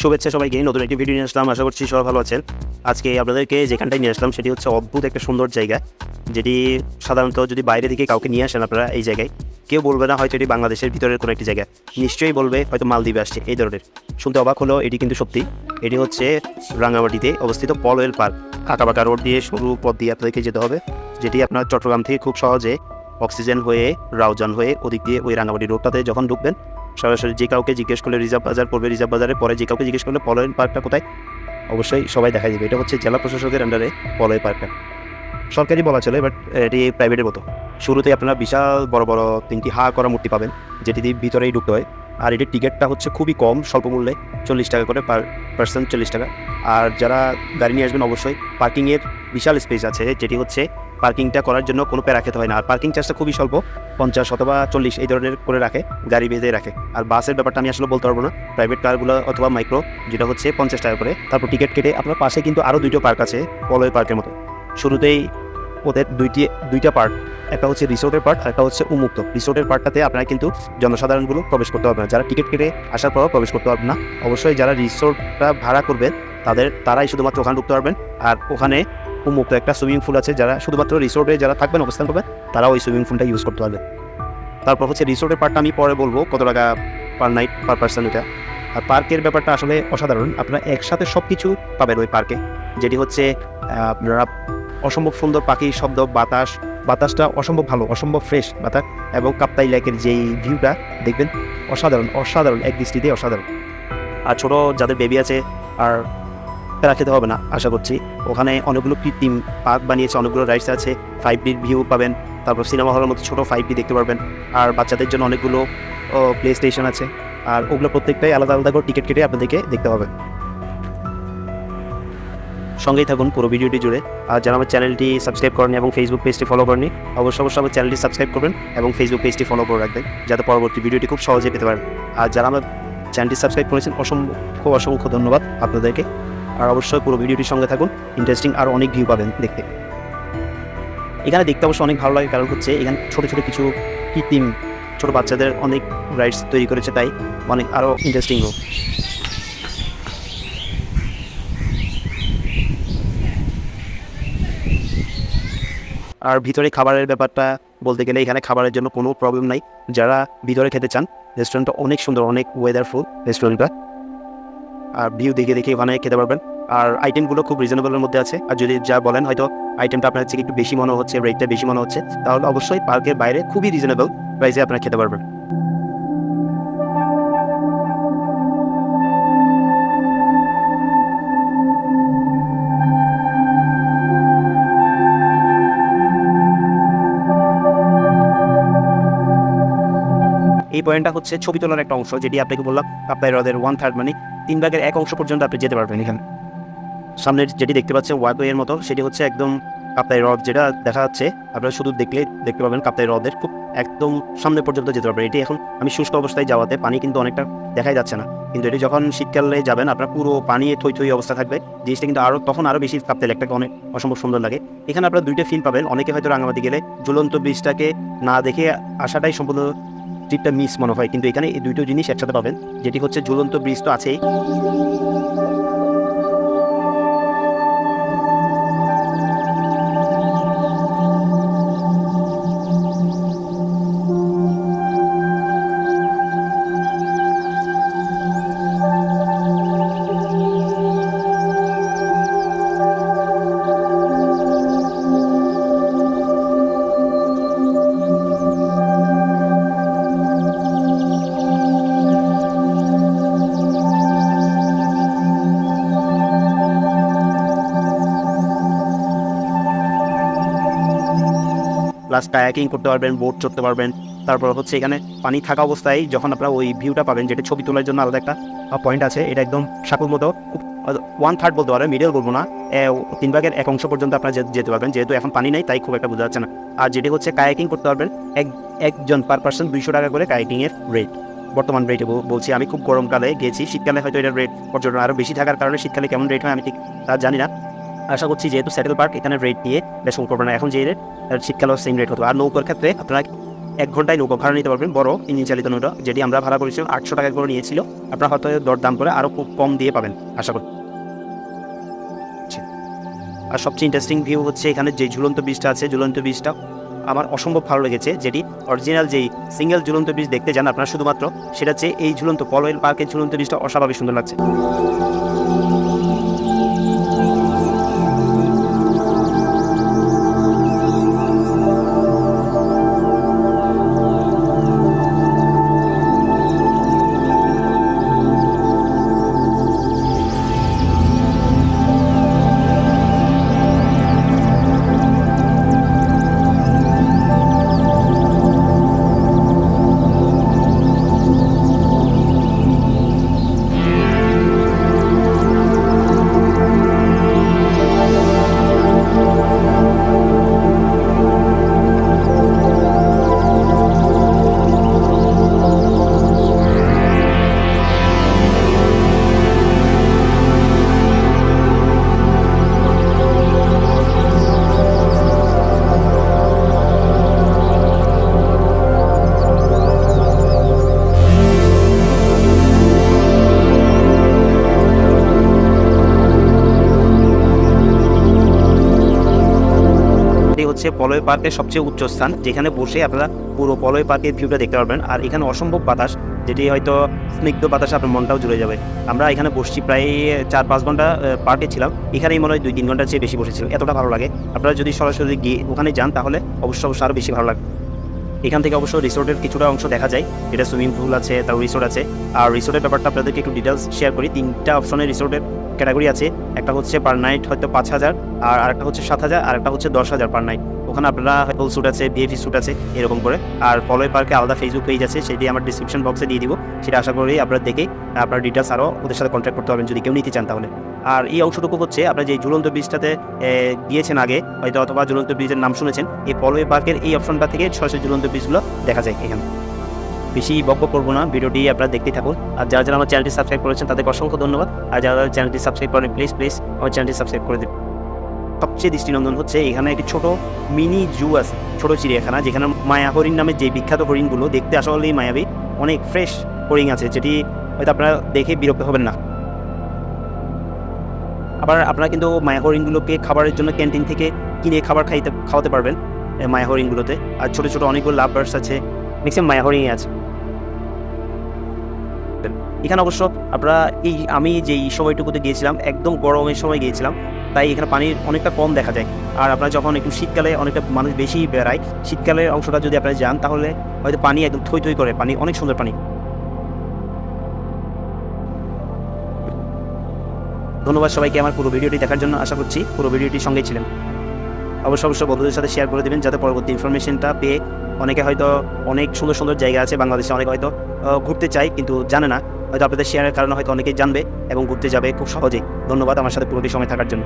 শুভেচ্ছা সবাইকে, নতুন একটি ভিডিও নিয়ে আসলাম, আশা করছি সবাই ভালো আছেন। আজকে আপনাদেরকে যেখানটায় নিয়ে আসলাম, সেটি হচ্ছে অদ্ভুত একটা সুন্দর জায়গা, যেটি সাধারণত যদি বাইরে থেকে কাউকে নিয়ে আসেন আপনারা এই জায়গায়, কেউ বলবে না হয়তো এটি বাংলাদেশের ভিতরের কোনো একটি জায়গা। নিশ্চয়ই বলবে হয়তো মালদ্বীপে আসছে, এই ধরনের। শুনতে অবাক হলো এটি কিন্তু সত্যি। এটি হচ্ছে রাঙ্গামাটিতে অবস্থিত পলওয়েল পার্ক। আঁকাবাঁকা রোড দিয়ে সরু পথ দিয়ে আপনাদেরকে যেতে হবে, যেটি আপনার চট্টগ্রাম থেকে খুব সহজে অক্সিজেন হয়ে, রাউজান হয়ে ওদিক দিয়ে ওই রাঙ্গামাটি রোডটাতে যখন ঢুকবেন সরাসরি যে কাউকে জিজ্ঞেস করলে রিজার্ভ বাজার পড়বে রিজার্ভ বাজারে, পরে যে কাউকে জিজ্ঞেস করলে পলয়েন পার্কটা কোথায়? অবশ্যই সবাই দেখা যাবে এটা হচ্ছে জেলা প্রশাসকের আন্ডারে পলয় পার্কটা। সরকারি বলা চলে বাট এটি প্রাইভেটের মতো। শুরুতে আপনারা বিশাল বড় বড় তিনটি হা করা মূর্তি পাবেন, যেটি দিয়ে ভিতরেই ঢুকতে হয়। আর এটির টিকিটটা হচ্ছে খুবই কম, স্বল্প মূল্যে, চল্লিশ টাকা করে পার পার্সন চল্লিশ টাকা। আর যারা গাড়ি নিয়ে আসবেন, অবশ্যই পার্কিংয়ের বিশাল স্পেস আছে, যেটি হচ্ছে পার্কিংটা করার জন্য কোনো প্যারা খেতে হয় না। আর পার্কিং চার্জটা খুবই স্বল্প, পঞ্চাশ অথবা চল্লিশ এই ধরনের করে রাখে, গাড়ি বেঁধে রাখে। আর বাসের ব্যাপারটা আমি আসলে বলতে পারব না। প্রাইভেট কারগুলো অথবা মাইক্রো যেটা হচ্ছে পঞ্চাশ টাকা করে। তারপর টিকিট কেটে আপনার পাশে কিন্তু আরও দুটো পার্ক আছে, পলয় পার্কের মতো। শুরুতেই ওদের দুইটি, দুইটা পার্ট একটা হচ্ছে রিসোর্টের পার্ট আর একটা হচ্ছে উন্মুক্ত। রিসোর্টের পার্টটাতে আপনারা কিন্তু জনসাধারণগুলো প্রবেশ করতে পারবেন না। যারা টিকিট কেটে আসার পরও প্রবেশ করতে পারবেন না। অবশ্যই যারা রিসোর্টটা ভাড়া করবেন তাদের, তারাই শুধুমাত্র ওখানে ঢুকতে পারবেন। আর ওখানে উন্মুক্ত একটা সুইমিং পুল আছে যারা শুধুমাত্র রিসোর্টে যারা থাকবেন, অবস্থান করবেন তারা ওই সুইমিং পুলটা ইউজ করতে পারবেন তারপর হচ্ছে রিসোর্টের পার্টটা আমি পরে বলব, কত টাকা পার নাইট পার পার্সন এটা। আর পার্কের ব্যাপারটা আসলে অসাধারণ। আপনারা একসাথে সব কিছু পাবেন ওই পার্কে যেটি হচ্ছে আপনারা অসম্ভব সুন্দর পাখির শব্দ, বাতাস, বাতাসটা অসম্ভব ভালো, অসম্ভব ফ্রেশ বাতাস এবং কাপ্তাই লেকের যেই ভিউটা দেখবেন, অসাধারণ অসাধারণ, এক দৃষ্টিতে অসাধারণ। আর ছোট যাদের বেবি আছে, আর প্যারা খেতে হবে না, আশা করছি। ওখানে অনেকগুলো কৃত্রিম পার্ক বানিয়েছে, অনেকগুলো রাইডস আছে ফাইভ ডির ভিউ পাবেন, তারপর সিনেমা হলের মতো ছোটো ফাইভ ডি দেখতে পারবেন, আর বাচ্চাদের জন্য অনেকগুলো প্লে স্টেশন আছে, আর ওগুলো প্রত্যেকটাই আলাদা আলাদা করে টিকিট কেটে আপনাদেরকে দেখতে হবে। সঙ্গেই থাকুন পুরো ভিডিওটি জুড়ে, আর যারা আমার চ্যানেলটি সাবস্ক্রাইব করেন এবং ফেসবুক পেজটি ফলো করেনি অবশ্যই অবশ্যই আমার চ্যানেলটি সাবস্ক্রাইব করবেন এবং ফেসবুক পেজটি ফলো করে রাখবেন, যাতে পরবর্তী ভিডিওটি খুব সহজে পেতে পারেন। আর যারা আমার চ্যানেলটি সাবস্ক্রাইব করেছেন, অসংখ্য খুব অসংখ্য ধন্যবাদ আপনাদেরকে। আর অবশ্যই পুরো ভিডিওটির সঙ্গে থাকুন। ইন্টারেস্টিং আর অনেক ভিউ পাবেন দেখতে। এখানে দেখতে অবশ্য অনেক ভালো লাগে, কারণ হচ্ছে এখানে ছোটো ছোটো কিছু কৃত্রিম, ছোটো বাচ্চাদের অনেক রাইডস তৈরি করেছে, তাই অনেক আরও ইন্টারেস্টিং হোক আর ভিতরে খাবারের ব্যাপারটা বলতে গেলে এখানে খাবারের জন্য কোনো প্রবলেম নাই। যারা ভিতরে খেতে চান রেস্টুরেন্টটা অনেক সুন্দর, অনেক ওয়েদারফুল রেস্টুরেন্টটা ভিউ দেখে দেখে ওখানে খেতে পারবেন। আর আইটেমগুলো খুব রিজনেবলের মধ্যে আছে। আর যদি যা বলেন, হয়তো আইটেমটা আপনার হচ্ছে একটু বেশি মনে হচ্ছে রেটটা বেশি মনে হচ্ছে, তাহলে অবশ্যই পার্কের বাইরে খুবই রিজনেবল প্রাইসে আপনারা খেতে পারবেন। এই পয়েন্টটা হচ্ছে ছবি তোলার একটা অংশ, যেটি আপনাকে বললাম, আপনার হ্রদের ওয়ান থার্ড মানে তিন ভাগের এক অংশ পর্যন্ত আপনি যেতে পারবেন এখানে। সামনের যেটি দেখতে পাচ্ছেন ওয়াকওয়ে এর মতো, সেটি হচ্ছে একদম কাপ্তাই হ্রদ যেটা দেখা যাচ্ছে। আপনারা শুধু দেখলে দেখতে পাবেন কাপ্তাই হ্রদের খুব একদম সামনে পর্যন্ত যেতে পারবেন। এটি এখন আমি শুষ্ক অবস্থায় যাওয়াতে পানি কিন্তু অনেকটা দেখাই যাচ্ছে না। কিন্তু এটি যখন শীতকালে যাবেন, আপনার পুরো পানি থই থই অবস্থা থাকবে। জিনিসটা কিন্তু আরও তখন আরও বেশি কাপ্তাই লেকটাকে অনেক অসম্ভব সুন্দর লাগে। এখানে আপনারা দুইটা ফিল পাবেন। অনেকে হয়তো রাঙামাটি গেলে ঝুলন্ত ব্রিজটাকে না দেখে আসাটাই সম্পূর্ণ ট্রিপটা মিস মনে হয়। কিন্তু এখানে এই দুটো জিনিস একসাথে পাবেন। যেটি হচ্ছে ঝুলন্ত ব্রিজ তো আছেই। প্লাস কায়াকিং করতে পারবেন, বোট চড়তে পারবেন। তারপর হচ্ছে এখানে পানি থাকা অবস্থায় যখন আপনারা ওই ভিউটা পাবেন, যেটা ছবি তোলার জন্য আলাদা একটা পয়েন্ট আছে, এটা একদম সাঁকুর মতো ওয়ান থার্ড বলতে পারেন মিডিয়াল বলব না তিন ভাগের এক অংশ পর্যন্ত আপনারা যেতে পারবেন, যেহেতু এখন পানি নেই, তাই খুব একটা বোঝা যাচ্ছে না। আর যেটি হচ্ছে কায়াকিং করতে পারবেন, এক, একজন পার পার্সন দুইশো টাকা করে কায়াকিংয়ের রেট বর্তমান রেটে বলছি, আমি খুব গরমকালে গেছি, শীতকালে হয়তো এটার রেট পর্যটন আরও বেশি থাকার কারণে শীতকালে কেমন রেট হয় আমি ঠিক তা জানি না। আশা করছি যেহেতু স্যাটেল পার্ক এখানে রেট নিয়ে বেশ করবে না। এখন যে রেট শীতকালেও সেম রেট হতো। আর নৌকার ক্ষেত্রে আপনারা এক ঘন্টায় নৌকা ভাড়া নিতে পারবেন, বড় ইঞ্জিন চালিত নৌকা। যেটি আমরা ভাড়া করেছিলাম, আটশো টাকা করে নিয়েছিল। আপনার হয়তো দরদাম করে আরও খুব কম দিয়ে পাবেন, আশা করি। আর সবচেয়ে ইন্টারেস্টিং ভিউ হচ্ছে এখানে যে ঝুলন্ত বীজটা আছে, ঝুলন্ত বীজটা আমার অসম্ভব ভালো লেগেছে, যেটি অরিজিনাল যেই সিঙ্গেল ঝুলন্ত বীজ দেখতে যান আপনারা শুধুমাত্র, সেটা হচ্ছে এই ঝুলন্ত পলয়েল পার্কের ঝুলন্ত বীজটা অস্বাভাবিক সুন্দর লাগছে। হচ্ছে পলয় পার্কের সবচেয়ে উচ্চ স্থান, যেখানে বসে আপনারা পুরো পলয় পার্কের ভিউটা দেখতে পারবেন। আর এখানে অসম্ভব বাতাস, যেটি হয়তো স্নিগ্ধ বাতাসে আপনার মনটাও জুড়ে যাবে। আমরা এখানে বসছি প্রায় চার পাঁচ ঘণ্টা পার্কে ছিলাম। এখানেই মনে হয় দুই তিন ঘণ্টার চেয়ে বেশি বসেছিলাম। এতটা ভালো লাগে। আপনারা যদি সরাসরি গিয়ে ওখানে যান, তাহলে অবশ্য অবশ্যই আরও বেশি ভালো লাগবে। এখান থেকে অবশ্য রিসোর্টের কিছুটা অংশ দেখা যায়। যেটা সুইমিং পুল আছে তার রিসোর্ট আছে। আর রিসোর্টের ব্যাপারটা আপনাদেরকে একটু ডিটেলস শেয়ার করি। তিনটা অপশনের রিসোর্টের ক্যাটাগরি আছে। একটা হচ্ছে পার নাইট হয়তো পাঁচ হাজার, আর আরেকটা হচ্ছে সাত হাজার আর একটা হচ্ছে দশ হাজার পার নাইট ওখানে আপনারা ফুল স্যুট আছে বিএফি স্যুট আছে, এরকম করে। আর পলয় পার্কে আলাদা ফেসবুক পেজ আছে সেটি আমার ডিসক্রিপশন বক্সে দিয়ে দিব। সেটা আশা করি আপনারা দেখে আপনার ডিটেলস আরও ওদের সাথে কন্ট্যাক্ট করতে পারবেন যদি কেউ নিতে চান তাহলে। আর এই অংশটুকু হচ্ছে আপনার যে ঝুলন্ত ব্রিজটাতে গিয়েছেন আগে, হয়তো অথবা ঝুলন্ত ব্রিজের নাম শুনেছেন, এই পলয় পার্কের এই অপশনটা থেকে সরাসরি ঝুলন্ত ব্রিজগুলো দেখা যায় এখানে। বেশি বক্য করব না, ভিডিওটি আপনারা দেখতেই থাকুন। আর যারা যারা আমার চ্যানেলটি সাবস্ক্রাইব করেছেন, তাদেরকে অসংখ্য ধন্যবাদ। আর যারা যারা চ্যানেলটি সাবস্ক্রাইব করেন প্লিজ প্লিজ আমার চ্যানেলটি সাবস্ক্রাইব করে দিন। সবচেয়ে দৃষ্টিনন্দন হচ্ছে এখানে একটি ছোট মিনি জু আছে, ছোট চিড়িয়াখানা যেখানে মায়া হরিণ নামে যে বিখ্যাত হরিণগুলো দেখতে আসলেই মায়াবী, অনেক ফ্রেশ হরিণ আছে, যেটি হয়তো আপনারা দেখে বিরক্ত হবেন না। আবার আপনারা কিন্তু মায়া হরিণগুলোকে খাবারের জন্য ক্যান্টিন থেকে কিনে খাবার খাইতে, খাওয়াতে পারবেন মায়া হরিণগুলোতে। আর ছোটো ছোটো অনেকগুলো লাভ বার্ডস আছে ম্যাক্সিমাম মায়া হরিণই আছে। এখানে অবশ্য আপনারা এই, আমি যেই সময়টুকুতে গিয়েছিলাম, একদম গরমের সময় গিয়েছিলাম তাই এখানে পানির অনেকটা কম দেখা যায়। আর আপনারা যখন একটু শীতকালে অনেকটা মানুষ বেশি বেড়ায়, শীতকালের অংশটা যদি আপনারা যান, তাহলে হয়তো পানি একদম থই থই করে, পানি অনেক সুন্দর পানি। ধন্যবাদ সবাইকে আমার পুরো ভিডিওটি দেখার জন্য, আশা করছি পুরো ভিডিওটির সঙ্গে ছিলেন। অবশ্য অবশ্য বন্ধুদের সাথে শেয়ার করে দেবেন, যাতে পরবর্তী ইনফরমেশনটা পেয়ে অনেকে হয়তো অনেক সুন্দর সুন্দর জায়গা আছে, বাংলাদেশে অনেকে হয়তো ঘুরতে চায়, কিন্তু জানে না। হয়তো আপনাদের শেয়ারের কারণে হয়তো অনেকেই জানবে এবং ঘুরতে যাবে খুব সহজেই। ধন্যবাদ আমার সাথে পুরোটি সময় থাকার জন্য।